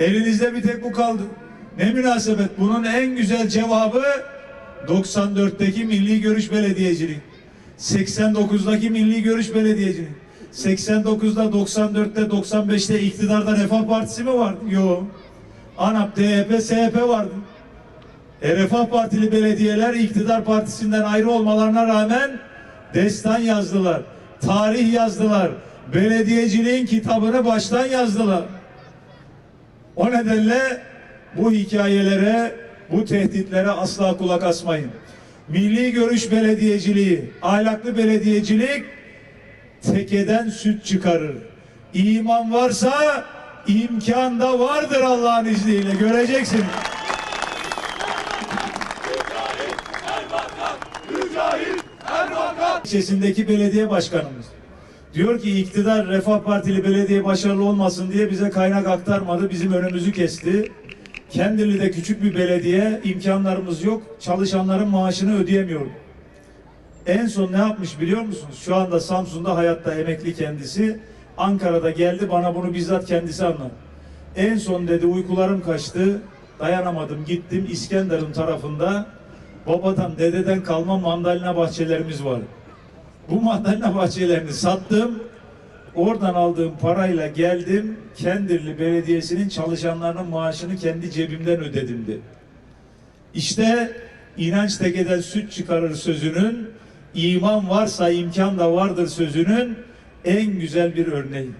Elinizde bir tek bu kaldı. Ne münasebet. Bunun en güzel cevabı 94'teki Milli Görüş Belediyeciliği. 89'daki Milli Görüş Belediyeciliği. 89'da, 94'te, 95'te iktidarda Refah Partisi mi vardı? Yok. ANAP, DYP, SHP vardı. E, Refah Partili belediyeler iktidar partisinden ayrı olmalarına rağmen destan yazdılar. Tarih yazdılar. Belediyeciliğin kitabını baştan yazdılar. O nedenle bu hikayelere, bu tehditlere asla kulak asmayın. Milli görüş belediyeciliği, ahlaklı belediyecilik tekeden süt çıkarır. İman varsa imkan da vardır Allah'ın izniyle. Göreceksin. ilçesindeki belediye başkanımız. Diyor ki iktidar Refah Partili belediye başarılı olmasın diye bize kaynak aktarmadı, bizim önümüzü kesti. Kendili'de küçük bir belediye, imkanlarımız yok, çalışanların maaşını ödeyemiyor. En son ne yapmış biliyor musunuz? Şu anda Samsun'da hayatta emekli kendisi. Ankara'da geldi bana bunu bizzat kendisi anlattı. En son dedi uykularım kaçtı. Dayanamadım gittim İskenderun tarafında. Babadan dededen kalma mandalina bahçelerimiz var. Bu mandalina bahçelerini sattım. Oradan aldığım parayla geldim. Kendirli Belediyesi'nin çalışanlarının maaşını kendi cebimden ödedim dedi. İşte inanç tekeden süt çıkarır sözünün, iman varsa imkan da vardır sözünün en güzel bir örneği.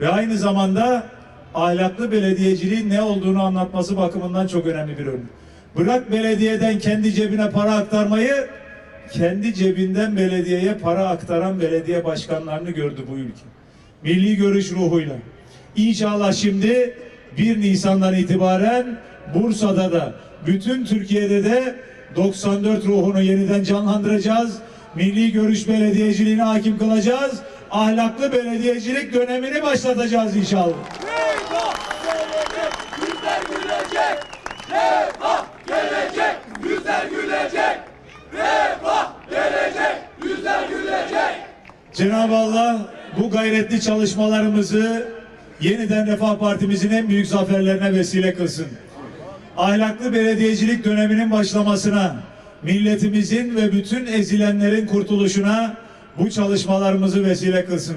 Ve aynı zamanda ahlaklı belediyeciliğin ne olduğunu anlatması bakımından çok önemli bir örnek. Bırak belediyeden kendi cebine para aktarmayı, kendi cebinden belediyeye para aktaran belediye başkanlarını gördü bu ülke. Milli görüş ruhuyla. İnşallah şimdi 1 Nisan'dan itibaren Bursa'da da bütün Türkiye'de de 94 ruhunu yeniden canlandıracağız. Milli görüş belediyeciliğine hakim kılacağız. Ahlaklı belediyecilik dönemini başlatacağız inşallah. Refah Cenab-ı Allah bu gayretli çalışmalarımızı yeniden Refah Partimizin en büyük zaferlerine vesile kılsın. Ahlaklı belediyecilik döneminin başlamasına, milletimizin ve bütün ezilenlerin kurtuluşuna bu çalışmalarımızı vesile kılsın.